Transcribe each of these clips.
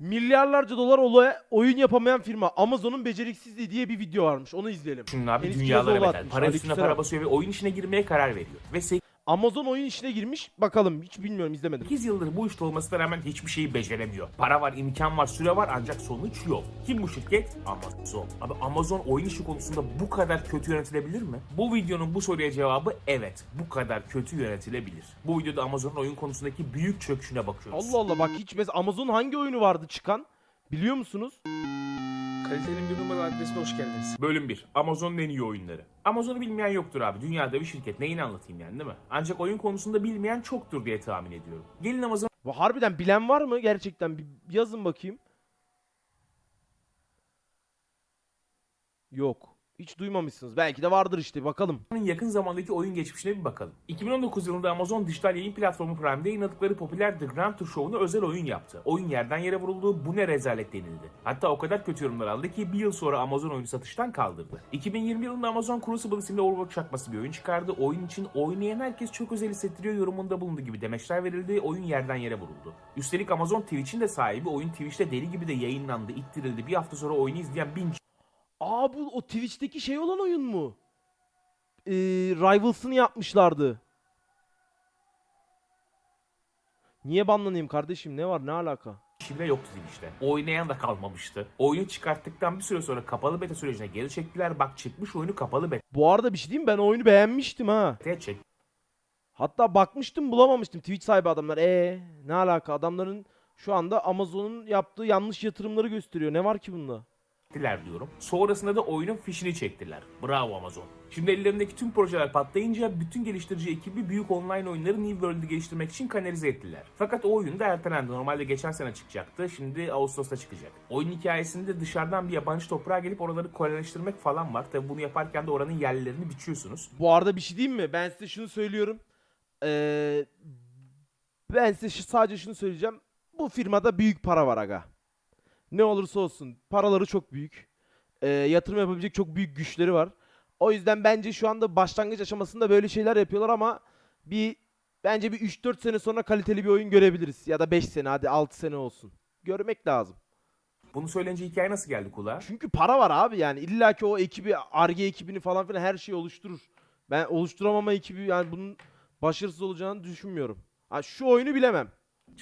Milyarlarca dolar olaya oyun yapamayan firma Amazon'un beceriksizliği diye bir video varmış. Onu izleyelim. Şunun abi Enis dünyalara bedel. atmış. Para üstüne Aleykümselam. para basıyor ve oyun işine girmeye karar veriyor. Ve Amazon oyun işine girmiş. Bakalım hiç bilmiyorum izlemedim. 8 yıldır bu işte olmasına rağmen hiçbir şeyi beceremiyor. Para var, imkan var, süre var ancak sonuç yok. Kim bu şirket? Amazon. Abi Amazon oyun işi konusunda bu kadar kötü yönetilebilir mi? Bu videonun bu soruya cevabı evet. Bu kadar kötü yönetilebilir. Bu videoda Amazon'un oyun konusundaki büyük çöküşüne bakıyoruz. Allah Allah bak hiç mesela Amazon hangi oyunu vardı çıkan? Biliyor musunuz? Kalitenin bir numaralı adresine hoş geldiniz. Bölüm 1. Amazon'un en iyi oyunları. Amazon'u bilmeyen yoktur abi. Dünyada bir şirket. Neyini anlatayım yani değil mi? Ancak oyun konusunda bilmeyen çoktur diye tahmin ediyorum. Gelin Amazon Bu harbiden bilen var mı gerçekten? Bir yazın bakayım. Yok. Hiç duymamışsınız. Belki de vardır işte bakalım. Yakın zamandaki oyun geçmişine bir bakalım. 2019 yılında Amazon dijital yayın platformu Prime'de yayınladıkları popüler The Grand Tour Show'una özel oyun yaptı. Oyun yerden yere vuruldu, bu ne rezalet denildi. Hatta o kadar kötü yorumlar aldı ki bir yıl sonra Amazon oyunu satıştan kaldırdı. 2020 yılında Amazon Crucible isimli Overwatch çakması bir oyun çıkardı. Oyun için oynayan herkes çok özel hissettiriyor yorumunda bulundu gibi demeçler verildi. Oyun yerden yere vuruldu. Üstelik Amazon Twitch'in de sahibi oyun Twitch'te deli gibi de yayınlandı, ittirildi. Bir hafta sonra oyunu izleyen bin Aa bu o Twitch'teki şey olan oyun mu? Ee, Rivals'ını yapmışlardı. Niye banlanayım kardeşim? Ne var? Ne alaka? bile yoktu Twitch'te. Oynayan da kalmamıştı. Oyunu çıkarttıktan bir süre sonra kapalı beta sürecine geri çektiler. Bak çıkmış oyunu kapalı Bu arada bir şey diyeyim mi? ben oyunu beğenmiştim ha. beta'ya çek. Hatta bakmıştım bulamamıştım Twitch sahibi adamlar. E ne alaka? Adamların şu anda Amazon'un yaptığı yanlış yatırımları gösteriyor. Ne var ki bunda? Çektiler diyorum. Sonrasında da oyunun fişini çektiler. Bravo Amazon. Şimdi ellerindeki tüm projeler patlayınca bütün geliştirici ekibi büyük online oyunları New World'ü geliştirmek için kanalize ettiler. Fakat o oyun da ertelendi. Normalde geçen sene çıkacaktı. Şimdi Ağustos'ta çıkacak. Oyun hikayesinde dışarıdan bir yabancı toprağa gelip oraları kolonileştirmek falan var. Tabi bunu yaparken de oranın yerlilerini biçiyorsunuz. Bu arada bir şey diyeyim mi? Ben size şunu söylüyorum. Ee, ben size sadece şunu söyleyeceğim. Bu firmada büyük para var aga. Ne olursa olsun paraları çok büyük. Ee, yatırım yapabilecek çok büyük güçleri var. O yüzden bence şu anda başlangıç aşamasında böyle şeyler yapıyorlar ama bir bence bir 3-4 sene sonra kaliteli bir oyun görebiliriz. Ya da 5 sene hadi 6 sene olsun. Görmek lazım. Bunu söyleyince hikaye nasıl geldi kulağa? Çünkü para var abi yani illa ki o ekibi Arge ekibini falan filan her şeyi oluşturur. Ben oluşturamama ekibi yani bunun başarısız olacağını düşünmüyorum. Ha, şu oyunu bilemem.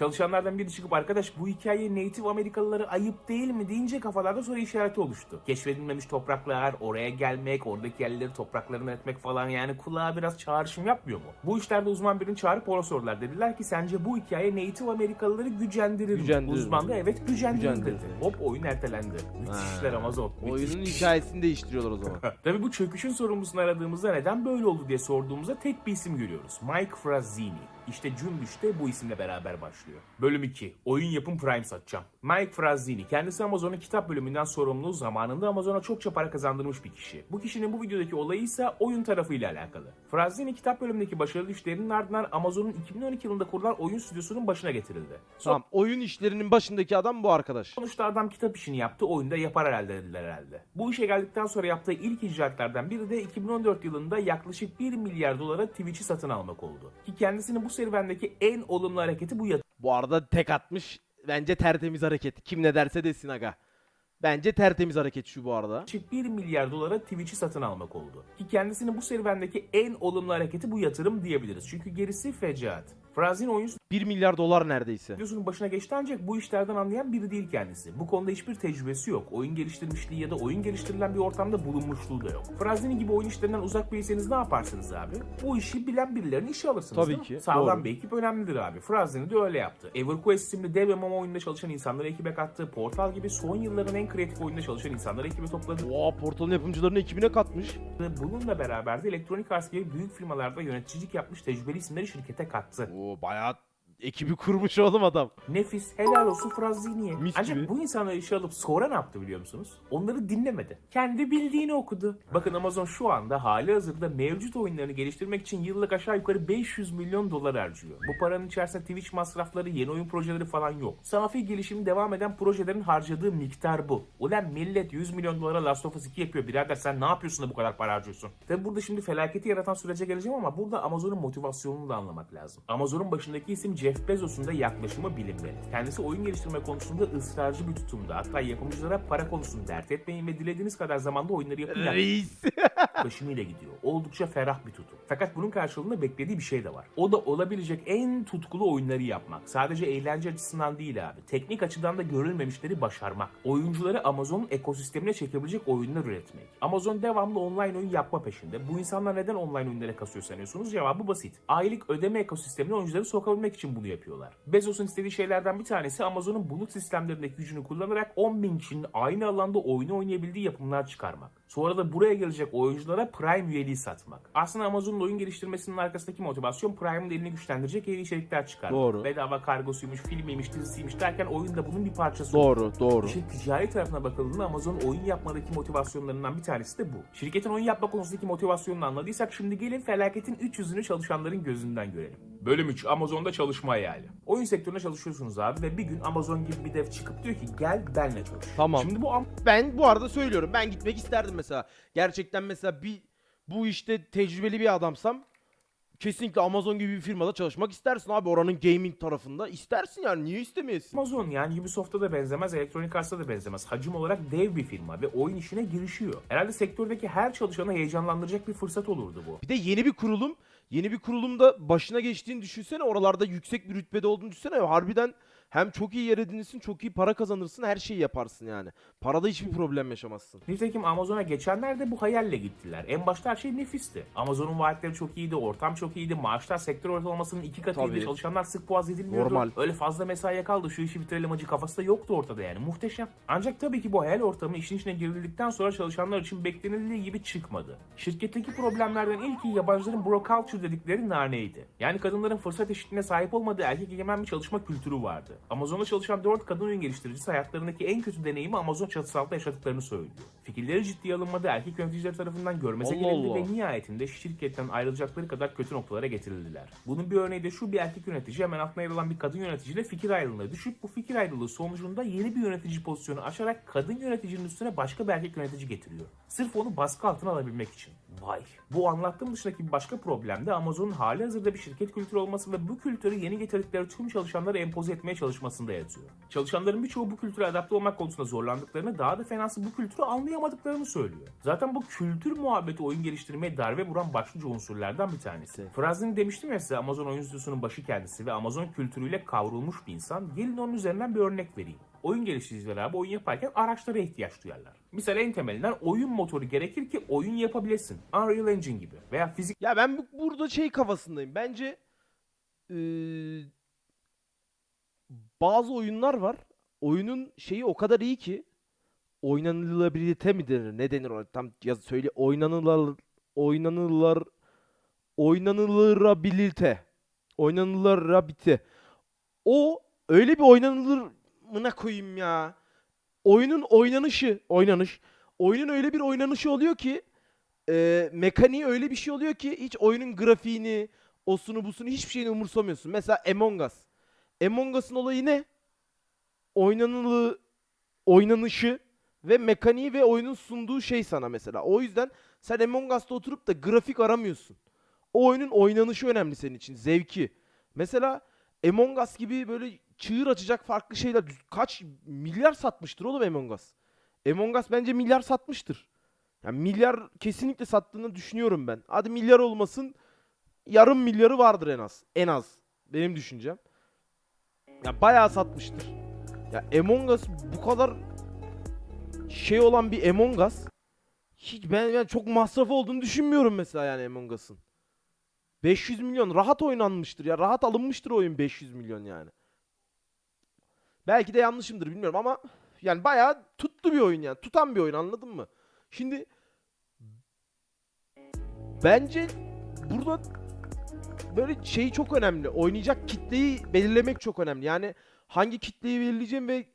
Çalışanlardan biri çıkıp arkadaş bu hikaye native Amerikalıları ayıp değil mi deyince kafalarda soru işareti oluştu. Keşfedilmemiş topraklar, oraya gelmek, oradaki yerleri topraklarına etmek falan yani kulağa biraz çağrışım yapmıyor mu? Bu işlerde uzman birini çağırıp ona sordular. Dediler ki sence bu hikaye native Amerikalıları gücendirir mi? Gücendirir? Uzman da evet gücendirir Gücendirir. dedi. Hop oyun ertelendi. Müthiş Ha. işler Amazon. Oyunun Müthiş. hikayesini değiştiriyorlar o zaman. Tabii bu çöküşün sorumlusunu aradığımızda neden böyle oldu diye sorduğumuzda tek bir isim görüyoruz. Mike Frazzini. İşte Cümbüş de bu isimle beraber başlıyor. Bölüm 2. Oyun yapım Prime satacağım. Mike Frazzini. Kendisi Amazon'un kitap bölümünden sorumlu. Zamanında Amazon'a çokça para kazandırmış bir kişi. Bu kişinin bu videodaki olayı ise oyun tarafıyla alakalı. Frazzini kitap bölümündeki başarılı işlerinin ardından Amazon'un 2012 yılında kurulan oyun stüdyosunun başına getirildi. tamam oyun işlerinin başındaki adam bu arkadaş. Sonuçta adam kitap işini yaptı, oyunda yapar herhalde dediler herhalde. Bu işe geldikten sonra yaptığı ilk icraatlardan biri de 2014 yılında yaklaşık 1 milyar dolara Twitch'i satın almak oldu. Ki kendisinin bu serüvendeki en olumlu hareketi bu Bu arada tek atmış. Bence tertemiz hareket. Kim ne derse desin aga. Bence tertemiz hareket şu bu arada. yaklaşık 1 milyar dolara Twitch'i satın almak oldu. Ki kendisinin bu serüvendeki en olumlu hareketi bu yatırım diyebiliriz. Çünkü gerisi fecaat. Frazin oyun 1 milyar dolar neredeyse. stüdyosunun başına geçti ancak bu işlerden anlayan biri değil kendisi. Bu konuda hiçbir tecrübesi yok. Oyun geliştirmişliği ya da oyun geliştirilen bir ortamda bulunmuşluğu da yok. Frazini gibi oyun işlerinden uzak biriyseniz ne yaparsınız abi? Bu işi bilen birilerini işe alırsınız Tabii ki, Sağlam doğru. bir ekip önemlidir abi. Frazini de öyle yaptı. EverQuest isimli dev MMO oyununda çalışan insanları ekibe kattı. Portal gibi son yılların en kreatif oyunda çalışan insanları ekibe topladı. Oha portalın yapımcılarını ekibine katmış. Bununla beraber de Electronic Arts gibi büyük firmalarda yöneticilik yapmış tecrübeli isimleri şirkete kattı. Oo bayağı ekibi kurmuş oğlum adam. Nefis, helal olsun Frazzini'ye. Mis Ancak gibi. bu insanları işe alıp sonra ne yaptı biliyor musunuz? Onları dinlemedi. Kendi bildiğini okudu. Bakın Amazon şu anda hali hazırda mevcut oyunlarını geliştirmek için yıllık aşağı yukarı 500 milyon dolar harcıyor. Bu paranın içerisinde Twitch masrafları, yeni oyun projeleri falan yok. Safi gelişimi devam eden projelerin harcadığı miktar bu. Ulan millet 100 milyon dolara Last of Us 2 yapıyor birader sen ne yapıyorsun da bu kadar para harcıyorsun? Tabi burada şimdi felaketi yaratan sürece geleceğim ama burada Amazon'un motivasyonunu da anlamak lazım. Amazon'un başındaki isim Jeff Bezos'un da yaklaşımı bilinmeli. Kendisi oyun geliştirme konusunda ısrarcı bir tutumda. Hatta yapımcılara para konusunu dert etmeyin ve dilediğiniz kadar zamanda oyunları yapın Reis. yaklaşımıyla gidiyor. Oldukça ferah bir tutum. Fakat bunun karşılığında beklediği bir şey de var. O da olabilecek en tutkulu oyunları yapmak. Sadece eğlence açısından değil abi. Teknik açıdan da görülmemişleri başarmak. Oyuncuları Amazon'un ekosistemine çekebilecek oyunlar üretmek. Amazon devamlı online oyun yapma peşinde. Bu insanlar neden online oyunlara kasıyor sanıyorsunuz? Cevabı basit. Aylık ödeme ekosistemine oyuncuları sokabilmek için bunu yapıyorlar. Bezos'un istediği şeylerden bir tanesi Amazon'un bulut sistemlerindeki gücünü kullanarak 10 bin kişinin aynı alanda oyunu oynayabildiği yapımlar çıkarmak. Sonra da buraya gelecek oyunculara Prime üyeliği satmak. Aslında Amazon'un oyun geliştirmesinin arkasındaki motivasyon Prime'ın elini güçlendirecek yeni içerikler çıkarmak. Doğru. Bedava kargosuymuş, filmiymiş, dizisiymiş derken oyun da bunun bir parçası. doğru doğru. İşin ticari tarafına bakıldığında Amazon oyun yapmadaki motivasyonlarından bir tanesi de bu. Şirketin oyun yapma konusundaki motivasyonunu anladıysak şimdi gelin felaketin 300'ünü çalışanların gözünden görelim. Bölüm 3 Amazon'da çalışma hayali. Oyun sektöründe çalışıyorsunuz abi ve bir gün Amazon gibi bir dev çıkıp diyor ki gel benle çalış. Tamam. Şimdi bu Am- Ben bu arada söylüyorum. Ben gitmek isterdim mesela. Gerçekten mesela bir bu işte tecrübeli bir adamsam kesinlikle Amazon gibi bir firmada çalışmak istersin abi oranın gaming tarafında. istersin yani niye istemeyesin? Amazon yani Ubisoft'a da benzemez, Electronic Arts'a da benzemez. Hacim olarak dev bir firma ve oyun işine girişiyor. Herhalde sektördeki her çalışanı heyecanlandıracak bir fırsat olurdu bu. Bir de yeni bir kurulum. Yeni bir kurulumda başına geçtiğini düşünsene. Oralarda yüksek bir rütbede olduğunu düşünsene. Harbiden hem çok iyi yer edinirsin, çok iyi para kazanırsın, her şeyi yaparsın yani. Parada hiçbir problem yaşamazsın. Nitekim Amazon'a geçenler de bu hayalle gittiler. En başta her şey nefisti. Amazon'un vaatleri çok iyiydi, ortam çok iyiydi, maaşlar sektör ortalamasının iki katıydı, Tabii. çalışanlar sık boğaz edilmiyordu. Normal. Öyle fazla mesaiye kaldı, şu işi bitirelim acı kafası da yoktu ortada yani. Muhteşem. Ancak tabii ki bu hayal ortamı işin içine girildikten sonra çalışanlar için beklenildiği gibi çıkmadı. Şirketteki problemlerden ilki yabancıların bro culture dedikleri naneydi. Yani kadınların fırsat eşitliğine sahip olmadığı erkek egemen bir çalışma kültürü vardı. Amazon'da çalışan 4 kadın oyun geliştiricisi hayatlarındaki en kötü deneyimi Amazon çatısı altında yaşadıklarını söylüyor. Fikirleri ciddiye alınmadı, erkek yöneticiler tarafından görmeze gelindi ve nihayetinde şirketten ayrılacakları kadar kötü noktalara getirildiler. Bunun bir örneği de şu bir erkek yönetici hemen altına yer alan bir kadın yöneticiyle fikir ayrılığına düşüp bu fikir ayrılığı sonucunda yeni bir yönetici pozisyonu aşarak kadın yöneticinin üstüne başka bir erkek yönetici getiriyor. Sırf onu baskı altına alabilmek için. Vay. Bu anlattığım dışındaki bir başka problem de Amazon'un hali hazırda bir şirket kültürü olması ve bu kültürü yeni getirdikleri tüm çalışanlara empoze etmeye çalışmasında yatıyor. Çalışanların birçoğu bu kültüre adapte olmak konusunda zorlandıklarını daha da fenası bu kültürü anlayamadıklarını söylüyor. Zaten bu kültür muhabbeti oyun geliştirmeye darbe vuran başlıca unsurlardan bir tanesi. Frazini demiştim ya size Amazon oyun stüdyosunun başı kendisi ve Amazon kültürüyle kavrulmuş bir insan. Gelin onun üzerinden bir örnek vereyim. Oyun geliştiricileri abi oyun yaparken araçlara ihtiyaç duyarlar. Misal en temelinden oyun motoru gerekir ki oyun yapabilesin. Unreal Engine gibi veya fizik Ya ben bu- burada şey kafasındayım. Bence eee, bazı oyunlar var. Oyunun şeyi o kadar iyi ki oynanılabilite mi denir? Ne denir ona? Tam yaz söyle oynanılar oynanılar oynanılabilite. Oynanılabilite. O öyle bir oynanılır mına koyayım ya. Oyunun oynanışı, oynanış. Oyunun öyle bir oynanışı oluyor ki e, mekaniği öyle bir şey oluyor ki hiç oyunun grafiğini, osunu busunu hiçbir şeyini umursamıyorsun. Mesela Among Us. Among Us'ın olayı ne? Oynanılı oynanışı ve mekaniği ve oyunun sunduğu şey sana mesela. O yüzden sen Among Us'ta oturup da grafik aramıyorsun. O oyunun oynanışı önemli senin için, zevki. Mesela Among Us gibi böyle çığır açacak farklı şeyler kaç milyar satmıştır oğlum Among Us. Among Us bence milyar satmıştır. Yani milyar kesinlikle sattığını düşünüyorum ben. Hadi milyar olmasın yarım milyarı vardır en az. En az. Benim düşüncem. Ya bayağı satmıştır. Ya Among Us bu kadar şey olan bir Among Us hiç ben, ben çok masraf olduğunu düşünmüyorum mesela yani Among Us'ın. 500 milyon rahat oynanmıştır ya. Rahat alınmıştır oyun 500 milyon yani. Belki de yanlışımdır bilmiyorum ama yani bayağı tuttu bir oyun yani. Tutan bir oyun anladın mı? Şimdi bence burada böyle şey çok önemli. Oynayacak kitleyi belirlemek çok önemli. Yani hangi kitleyi belirleyeceğim ve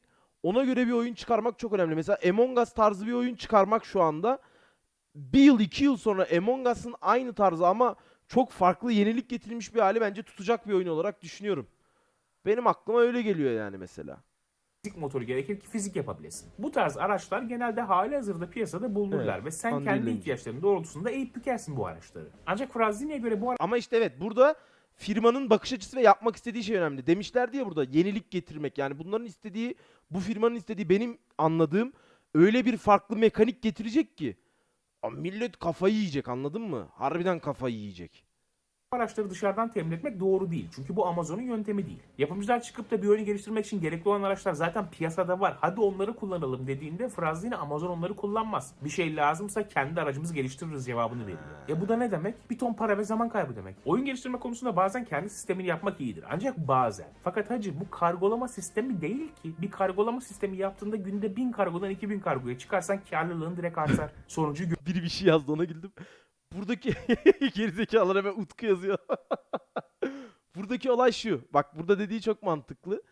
ona göre bir oyun çıkarmak çok önemli. Mesela Among Us tarzı bir oyun çıkarmak şu anda bir yıl iki yıl sonra Among Us'ın aynı tarzı ama çok farklı yenilik getirilmiş bir hali bence tutacak bir oyun olarak düşünüyorum. Benim aklıma öyle geliyor yani mesela. fizik motoru gerekir ki fizik yapabilesin. Bu tarz araçlar genelde hali hazırda piyasada bulunurlar Evet, ve sen Unreal kendi ihtiyaçların doğrultusunda eğip bükersin bu araçları. Ancak Frazini'ye göre bu Ama işte evet burada firmanın bakış açısı ve yapmak istediği şey önemli. Demişlerdi ya burada yenilik getirmek. Yani bunların istediği, bu firmanın istediği benim anladığım öyle bir farklı mekanik getirecek ki. Aa, Millet kafayı yiyecek anladın mı? Harbiden kafayı yiyecek. Araçları dışarıdan temin etmek doğru değil. Çünkü bu Amazon'un yöntemi değil. Yapımcılar çıkıp da bir oyunu geliştirmek için gerekli olan araçlar zaten piyasada var. Hadi onları kullanalım dediğinde Fraz yine Amazon onları kullanmaz. Bir şey lazımsa kendi aracımızı geliştiririz cevabını veriyor. E bu da ne demek? Bir ton para ve zaman kaybı demek. Oyun geliştirme konusunda bazen kendi sistemini yapmak iyidir. Ancak bazen. Fakat hacı bu kargolama sistemi değil ki. Bir kargolama sistemi yaptığında günde 1000 kargodan 2000 kargoya çıkarsan karlılığın direkt artar. Sonucu Biri bir şey yazdı ona güldüm. Buradaki gerizekalılar hemen Utku yazıyor. Buradaki olay şu. Bak burada dediği çok mantıklı.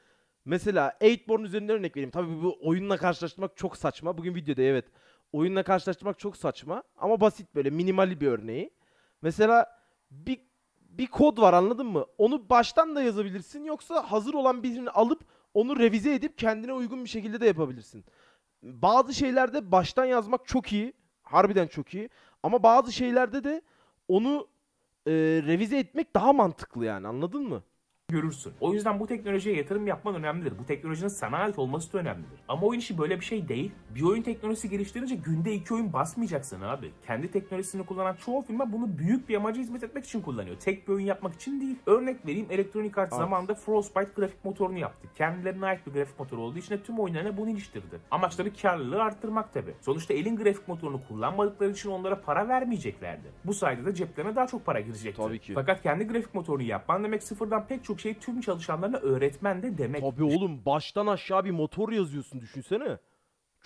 Mesela 8born üzerinden örnek vereyim. Tabii bu oyunla karşılaştırmak çok saçma. Bugün videoda evet. Oyunla karşılaştırmak çok saçma. Ama basit böyle minimal bir örneği. Mesela bir, bir kod var anladın mı? Onu baştan da yazabilirsin. Yoksa hazır olan birini alıp onu revize edip kendine uygun bir şekilde de yapabilirsin. Bazı şeylerde baştan yazmak çok iyi. Harbiden çok iyi. Ama bazı şeylerde de onu e, revize etmek daha mantıklı yani anladın mı? Görürsün. O yüzden bu teknolojiye yatırım yapman önemlidir. Bu teknolojinin sana ait olması da önemlidir. Ama oyun işi böyle bir şey değil. Bir oyun teknolojisi geliştirince günde iki oyun basmayacaksın abi. Kendi teknolojisini kullanan çoğu firma bunu büyük bir amaca hizmet etmek için kullanıyor. Tek bir oyun yapmak için değil. Örnek vereyim Electronic Arts Evet. zamanında Frostbite grafik motorunu yaptı. Kendilerine ait bir grafik motoru olduğu için de tüm oyunlarına bunu iliştirdi. Amaçları karlılığı arttırmak tabi. Sonuçta elin grafik motorunu kullanmadıkları için onlara para vermeyeceklerdi. Bu sayede de ceplerine daha çok para girecekti. Tabii ki. Fakat kendi grafik motorunu yapman demek sıfırdan pek çok şeyi tüm çalışanlarına öğretmen de demek. Tabii oğlum baştan aşağı bir motor yazıyorsun düşünsene.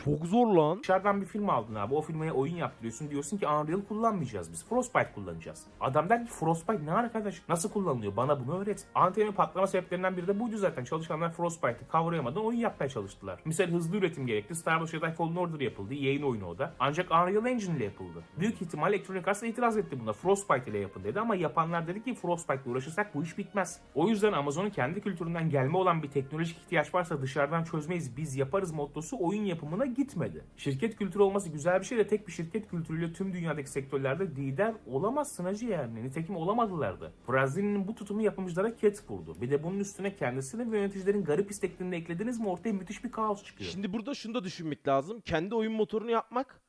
Çok zor lan. Dışarıdan bir film aldın abi. O filmeye oyun yaptırıyorsun. Diyorsun ki Unreal kullanmayacağız biz. Frostbite kullanacağız. Adam der ki Frostbite ne arkadaş? Nasıl kullanılıyor? Bana bunu öğret. Antenin patlama sebeplerinden biri de buydu zaten. Çalışanlar Frostbite'ı kavrayamadan oyun yapmaya çalıştılar. Misal hızlı üretim gerekti. Star Wars Jedi Fallen Order yapıldı. Yayın oyunu o da. Ancak Unreal Engine ile yapıldı. Büyük ihtimal Electronic Arts itiraz etti buna. Frostbite ile yapın dedi ama yapanlar dedi ki Frostbite ile uğraşırsak bu iş bitmez. O yüzden Amazon'un kendi kültüründen gelme olan bir teknolojik ihtiyaç varsa dışarıdan çözmeyiz biz yaparız mottosu oyun yapımına gitmedi. Şirket kültürü olması güzel bir şey de tek bir şirket kültürüyle tüm dünyadaki sektörlerde lider olamazsın hacı yani. Nitekim olamadılar da. Frazini'nin bu tutumu yapımcılara ket vurdu. Bir de bunun üstüne kendisini ve yöneticilerin garip isteklerini eklediniz mi ortaya müthiş bir kaos çıkıyor. Şimdi burada şunu da düşünmek lazım. Kendi oyun motorunu yapmak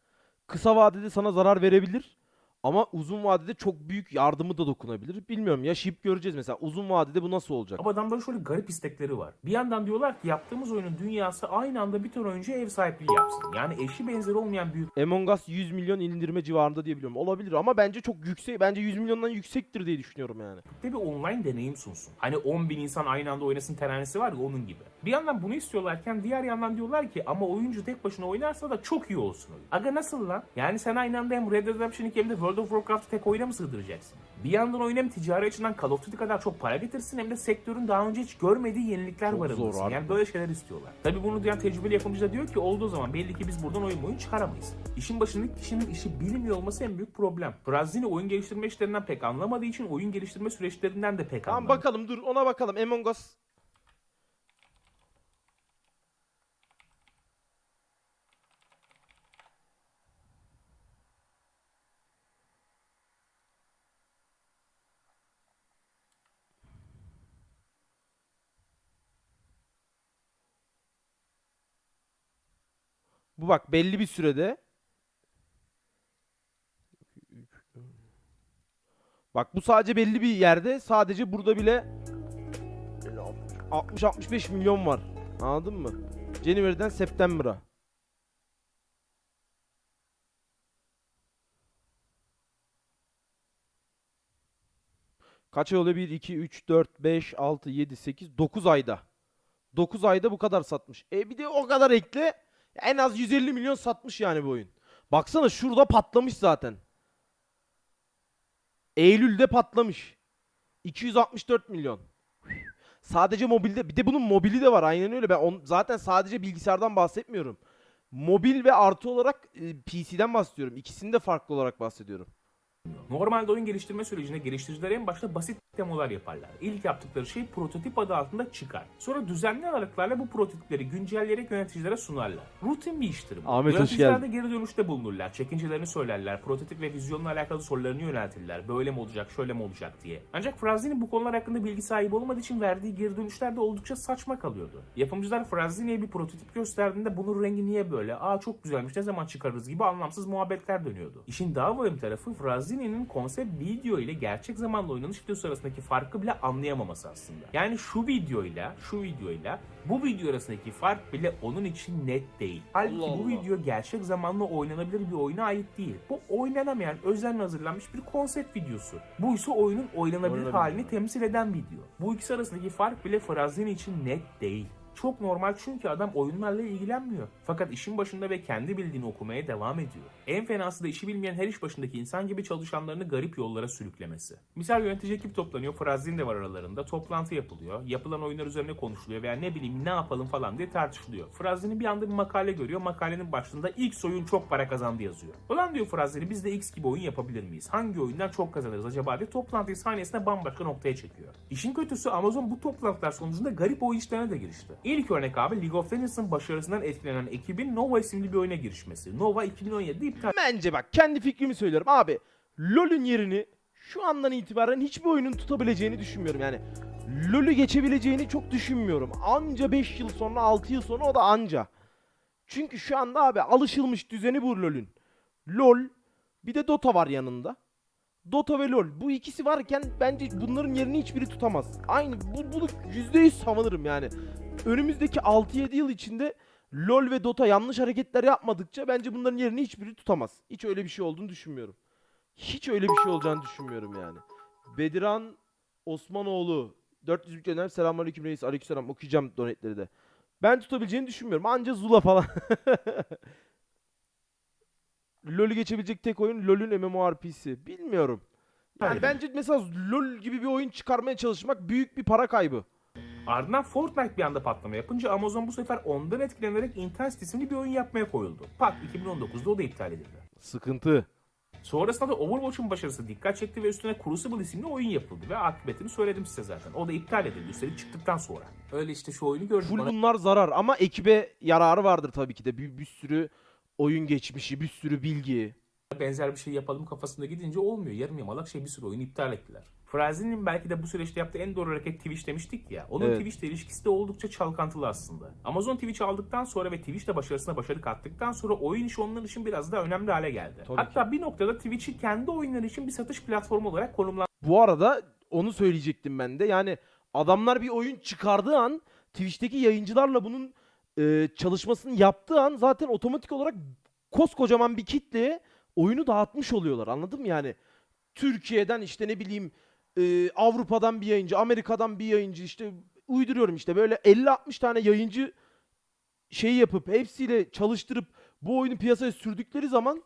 kısa vadede sana zarar verebilir. Ama uzun vadede çok büyük yardımı da dokunabilir. Bilmiyorum yaşayıp göreceğiz mesela. Uzun vadede bu nasıl olacak? Ama adamların şöyle garip istekleri var. Bir yandan diyorlar ki yaptığımız oyunun dünyası aynı anda bir ton oyuncuya ev sahipliği yapsın. Yani eşi benzeri olmayan büyük Among Us 100 milyon indirme civarında diye biliyorum. Olabilir ama bence çok yüksek. Bence 100 milyondan yüksektir diye düşünüyorum yani. de bir online deneyim sunsun. Hani 10 bin insan aynı anda oynasın teranesi var ya onun gibi. Bir yandan bunu istiyorlarken diğer yandan diyorlar ki ama oyuncu tek başına oynarsa da çok iyi olsun oyun. Aga nasıl lan? Yani sen aynı anda hem Red Dead Redemption 2 hem de World of Warcraft'ı tek oyuna mı sığdıracaksın? Bir yandan oyun hem ticari açıdan Call of Duty kadar çok para getirsin hem de sektörün daha önce hiç görmediği yenilikler barındırsın. Yani böyle şeyler istiyorlar. Tabi bunu duyan tecrübeli yapımcı da diyor ki oldu o zaman belli ki biz buradan oyun oyun çıkaramayız. İşin başındaki kişinin işi bilmiyor olması en büyük problem. Frazini oyun geliştirme işlerinden pek anlamadığı için oyun geliştirme süreçlerinden de pek Tamam anlamıyor. bakalım dur ona bakalım. Among Us Bu bak belli bir sürede Bak bu sadece belli bir yerde sadece burada bile 60-65 milyon var. Anladın mı? January'den September'a. Kaç ay oluyor? 1, 2, 3, 4, 5, 6, 7, 8, 9 ayda. 9 ayda bu kadar satmış. E bir de o kadar ekle. En az 150 milyon satmış yani bu oyun. Baksana şurada patlamış zaten. Eylül'de patlamış. 264 milyon. Sadece mobilde bir de bunun mobili de var aynen öyle. Ben on, zaten sadece bilgisayardan bahsetmiyorum. Mobil ve artı olarak e, PC'den bahsediyorum. İkisini de farklı olarak bahsediyorum. Normalde oyun geliştirme sürecinde geliştiriciler en başta basit demolar yaparlar. İlk yaptıkları şey prototip adı altında çıkar. Sonra düzenli aralıklarla bu prototipleri güncelleyerek yöneticilere sunarlar. Rutin bir iştir bu. Ahmet, hoş Yöneticiler geldin. geri dönüşte bulunurlar. Çekincelerini söylerler. Prototip ve vizyonla alakalı sorularını yöneltirler. Böyle mi olacak, şöyle mi olacak diye. Ancak Frazzini bu konular hakkında bilgi sahibi olmadığı için verdiği geri dönüşler de oldukça saçma kalıyordu. Yapımcılar Frazzini'ye bir prototip gösterdiğinde bunun rengi niye böyle, aa çok güzelmiş ne zaman çıkarırız gibi anlamsız muhabbetler dönüyordu. İşin daha vahim tarafı Frazzini'nin konsept video ile gerçek zamanlı oynanış videosu arasındaki farkı bile anlayamaması aslında. Yani şu videoyla, şu videoyla bu video arasındaki fark bile onun için net değil. Halbuki Allah bu Allah. video gerçek zamanlı oynanabilir bir oyuna ait değil. Bu oynanamayan, özenle hazırlanmış bir konsept videosu. Bu ise oyunun oynanabilir Oynanabilir. halini temsil eden video. Bu ikisi arasındaki fark bile Frazzini için net değil. Çok normal çünkü adam oyunlarla ilgilenmiyor. Fakat işin başında ve kendi bildiğini okumaya devam ediyor. En fenası da işi bilmeyen her iş başındaki insan gibi çalışanlarını garip yollara sürüklemesi. Misal yönetici ekip toplanıyor, Frazzin de var aralarında, toplantı yapılıyor, yapılan oyunlar üzerine konuşuluyor veya ne bileyim ne yapalım falan diye tartışılıyor. Frazzin'i bir anda bir makale görüyor, makalenin başında X oyun çok para kazandı yazıyor. Ulan diyor Frazzin'i biz de X gibi oyun yapabilir miyiz? Hangi oyundan çok kazanırız acaba diye toplantıyı saniyesinde bambaşka noktaya çekiyor. İşin kötüsü Amazon bu toplantılar sonucunda garip oyun işlerine de girişti. İlk örnek abi League of Legends'ın başarısından etkilenen ekibin Nova isimli bir oyuna girişmesi. Nova 2017'de iptal Bence bak kendi fikrimi söylüyorum abi. LoL'ün yerini şu andan itibaren hiçbir oyunun tutabileceğini düşünmüyorum yani. LoL'ü geçebileceğini çok düşünmüyorum. Anca 5 yıl sonra 6 yıl sonra o da anca. Çünkü şu anda abi alışılmış düzeni bu LoL'ün. LoL bir de Dota var yanında. Dota ve LoL bu ikisi varken bence bunların yerini hiçbiri tutamaz. Aynı bu, bunu %100 savunurum yani. Önümüzdeki 6-7 yıl içinde LoL ve Dota yanlış hareketler yapmadıkça bence bunların yerini hiçbiri tutamaz. Hiç öyle bir şey olduğunu düşünmüyorum. Hiç öyle bir şey olacağını düşünmüyorum yani. Bediran Osmanoğlu 400 büyük önem selamünaleyküm reis aleykümselam okuyacağım donetleri de. Ben tutabileceğini düşünmüyorum. Anca Zula falan. LoL'ü geçebilecek tek oyun LoL'ün MMORPG'si. Bilmiyorum. Yani Hayır. bence mesela LoL gibi bir oyun çıkarmaya çalışmak büyük bir para kaybı. Ardından Fortnite bir anda patlama yapınca Amazon bu sefer ondan etkilenerek Intensity isimli bir oyun yapmaya koyuldu. Pak 2019'da o da iptal edildi. Sıkıntı. Sonrasında da Overwatch'un başarısı dikkat çekti ve üstüne Crucible isimli oyun yapıldı ve akıbetini söyledim size zaten. O da iptal edildi üstelik çıktıktan sonra. Öyle işte şu oyunu gördük. Full Bana bunlar zarar ama ekibe yararı vardır tabii ki de. Bir, bir sürü oyun geçmişi, bir sürü bilgi. benzer bir şey yapalım kafasında gidince olmuyor. Yarım yamalak şey bir sürü oyunu iptal ettiler. Frazi'nin belki de bu süreçte yaptığı en doğru hareket Twitch demiştik ya. Onun Evet. Twitch'le ilişkisi de oldukça çalkantılı aslında. Amazon Twitch aldıktan sonra ve Twitch'te başarısına başarı kattıktan sonra oyun işi onlar için biraz daha önemli hale geldi. Tabii Hatta bir noktada Twitch'i kendi oyunları için bir satış platformu olarak Bu arada onu söyleyecektim ben de. Yani adamlar bir oyun çıkardığı an Twitch'teki yayıncılarla bunun e, çalışmasını yaptığı an zaten otomatik olarak koskocaman bir kitleye oyunu dağıtmış oluyorlar. Anladın mı yani? Türkiye'den işte ne bileyim e, Avrupa'dan bir yayıncı, Amerika'dan bir yayıncı işte uyduruyorum işte böyle 50-60 tane yayıncı şey yapıp hepsiyle çalıştırıp bu oyunu piyasaya sürdükleri zaman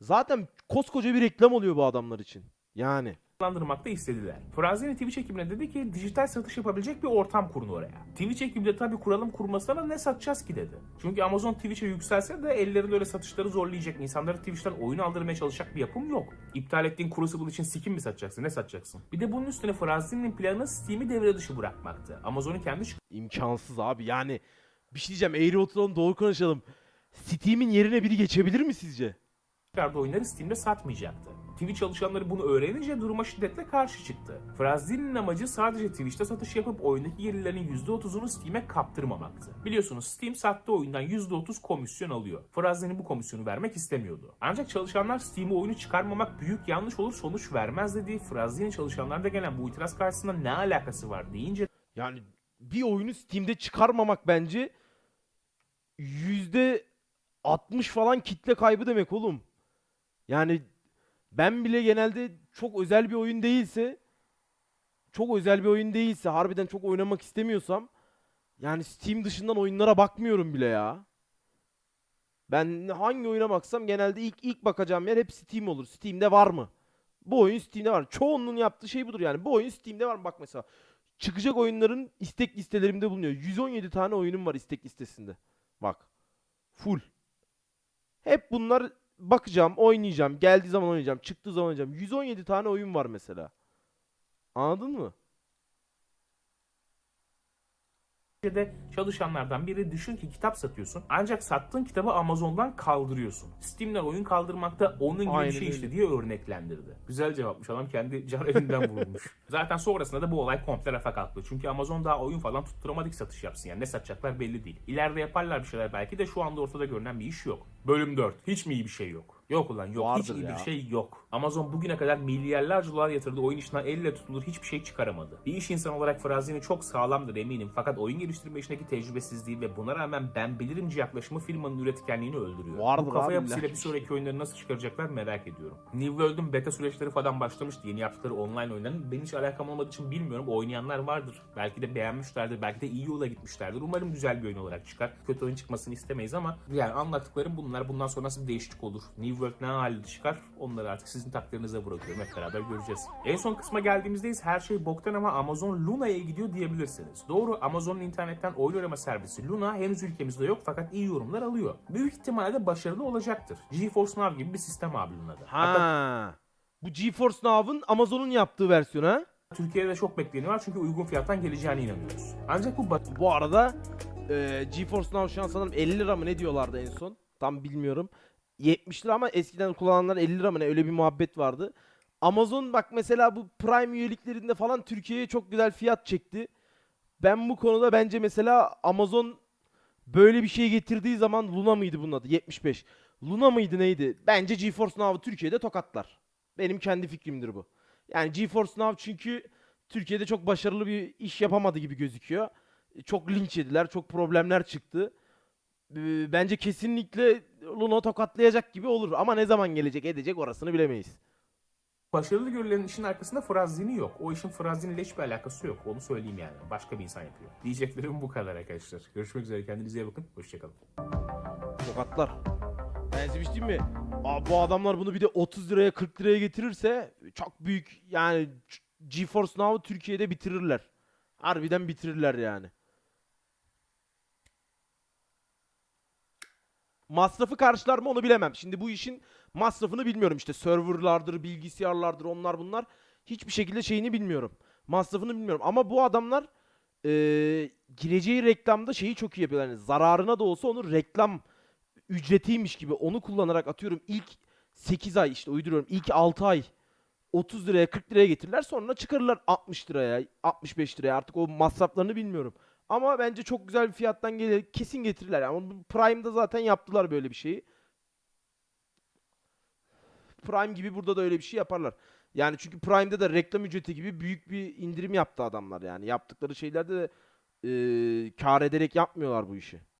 zaten koskoca bir reklam oluyor bu adamlar için. Yani. Kullandırmakta istediler. Frazini Twitch ekibine dedi ki dijital satış yapabilecek bir ortam kurun oraya. Twitch ekibi de tabii kuralım kurmasına ne satacağız ki dedi. Çünkü Amazon Twitch'e yükselse de ellerinde öyle satışları zorlayacak, insanları Twitch'ten oyun aldırmaya çalışacak bir yapım yok. İptal ettiğin Crucible için skin mi satacaksın, ne satacaksın? Bir de bunun üstüne Frazini'nin planı Steam'i devre dışı bırakmaktı. Amazon'un kendi İmkansız abi yani bir şey diyeceğim eğri oturalım doğru konuşalım. Steam'in yerine biri geçebilir mi sizce? çıkardığı oyunları Steam'de satmayacaktı. Twitch çalışanları bunu öğrenince duruma şiddetle karşı çıktı. Frazini'nin amacı sadece Twitch'te satış yapıp oyundaki gelirlerin %30'unu Steam'e kaptırmamaktı. Biliyorsunuz Steam sattığı oyundan %30 komisyon alıyor. Frazini bu komisyonu vermek istemiyordu. Ancak çalışanlar Steam'e oyunu çıkarmamak büyük yanlış olur sonuç vermez dediği Frazini çalışanlarda gelen bu itiraz karşısında ne alakası var deyince Yani bir oyunu Steam'de çıkarmamak bence yüzde 60 falan kitle kaybı demek oğlum. Yani ben bile genelde çok özel bir oyun değilse çok özel bir oyun değilse harbiden çok oynamak istemiyorsam yani Steam dışından oyunlara bakmıyorum bile ya. Ben hangi oyuna baksam genelde ilk ilk bakacağım yer hep Steam olur. Steam'de var mı? Bu oyun Steam'de var. Çoğunluğun yaptığı şey budur yani. Bu oyun Steam'de var mı? Bak mesela çıkacak oyunların istek listelerimde bulunuyor. 117 tane oyunum var istek listesinde. Bak. Full. Hep bunlar bakacağım, oynayacağım. Geldiği zaman oynayacağım, çıktığı zaman oynayacağım. 117 tane oyun var mesela. Anladın mı? Türkiye'de çalışanlardan biri düşün ki kitap satıyorsun. Ancak sattığın kitabı Amazon'dan kaldırıyorsun. Steam'den oyun kaldırmakta onun gibi Aynen bir şey öyle. işte diye örneklendirdi. Güzel cevapmış adam kendi can evinden vurulmuş. Zaten sonrasında da bu olay komple rafa kalktı. Çünkü Amazon daha oyun falan tutturamadık satış yapsın yani ne satacaklar belli değil. İleride yaparlar bir şeyler belki de şu anda ortada görünen bir iş yok. Bölüm 4. Hiç mi iyi bir şey yok? Yok ulan yok. Hiç Vardır iyi ya. bir şey yok. Amazon bugüne kadar milyarlarca dolar yatırdı. Oyun işinden elle tutulur hiçbir şey çıkaramadı. Bir iş insanı olarak Frazini çok sağlamdır eminim. Fakat oyun geliştirme işindeki tecrübesizliği ve buna rağmen ben bilirimci yaklaşımı firmanın üretkenliğini öldürüyor. Vardır Bu kafa abi, yapısıyla bir ki. sonraki oyunları nasıl çıkaracaklar merak ediyorum. New World'un beta süreçleri falan başlamıştı. Yeni yaptıkları online oyunların. Benim hiç alakam olmadığı için bilmiyorum. Oynayanlar vardır. Belki de beğenmişlerdir. Belki de iyi yola gitmişlerdir. Umarım güzel bir oyun olarak çıkar. Kötü oyun çıkmasını istemeyiz ama yani anlattıklarım bunlar. Bundan sonra nasıl bir değişiklik olur? New World ne halde çıkar? Onları artık sizin takdirinize bırakıyorum. Hep beraber göreceğiz. En son kısma geldiğimizdeyiz. Her şey boktan ama Amazon Luna'ya gidiyor diyebilirsiniz. Doğru Amazon'un internetten oyun arama servisi Luna henüz ülkemizde yok fakat iyi yorumlar alıyor. Büyük ihtimalle başarılı olacaktır. GeForce Now gibi bir sistem abi Luna'da. Hatta Ha. Bu GeForce Now'ın Amazon'un yaptığı versiyonu ha. Türkiye'de çok bekleniyor var çünkü uygun fiyattan geleceğine inanıyoruz. Ancak bu Bu arada e, GeForce Now şu an sanırım 50 lira mı ne diyorlardı en son? Tam bilmiyorum. 70 lira ama eskiden kullananlar 50 lira mı ne öyle bir muhabbet vardı. Amazon bak mesela bu Prime üyeliklerinde falan Türkiye'ye çok güzel fiyat çekti. Ben bu konuda bence mesela Amazon böyle bir şey getirdiği zaman Luna mıydı bunun adı? 75. Luna mıydı neydi? Bence GeForce Now'ı Türkiye'de tokatlar. Benim kendi fikrimdir bu. Yani GeForce Now çünkü Türkiye'de çok başarılı bir iş yapamadı gibi gözüküyor. Çok linç yediler, çok problemler çıktı. Bence kesinlikle Luna tokatlayacak gibi olur. Ama ne zaman gelecek edecek orasını bilemeyiz. başarılı görülen işin arkasında Frazini yok. O işin Frazini ile hiçbir alakası yok. Onu söyleyeyim yani. Başka bir insan yapıyor. Diyeceklerim bu kadar arkadaşlar. Görüşmek üzere. Kendinize iyi bakın. Hoşçakalın. Tokatlar. Ben size bir şey diyeyim mi? Aa, bu adamlar bunu bir de 30 liraya 40 liraya getirirse çok büyük yani GeForce Now'ı Türkiye'de bitirirler. Harbiden bitirirler yani. Masrafı karşılar mı onu bilemem. Şimdi bu işin masrafını bilmiyorum. İşte serverlardır, bilgisayarlardır, onlar bunlar. Hiçbir şekilde şeyini bilmiyorum. Masrafını bilmiyorum. Ama bu adamlar eee, gireceği reklamda şeyi çok iyi yapıyorlar. Yani zararına da olsa onu reklam ücretiymiş gibi onu kullanarak atıyorum ilk 8 ay işte uyduruyorum ilk 6 ay 30 liraya 40 liraya getirirler sonra çıkarırlar 60 liraya 65 liraya artık o masraflarını bilmiyorum. Ama bence çok güzel bir fiyattan gelir kesin getirirler. Bu Prime'da zaten yaptılar böyle bir şeyi. Prime gibi burada da öyle bir şey yaparlar. Yani çünkü Prime'de de reklam ücreti gibi büyük bir indirim yaptı adamlar yani. Yaptıkları şeylerde de eee kar ederek yapmıyorlar bu işi.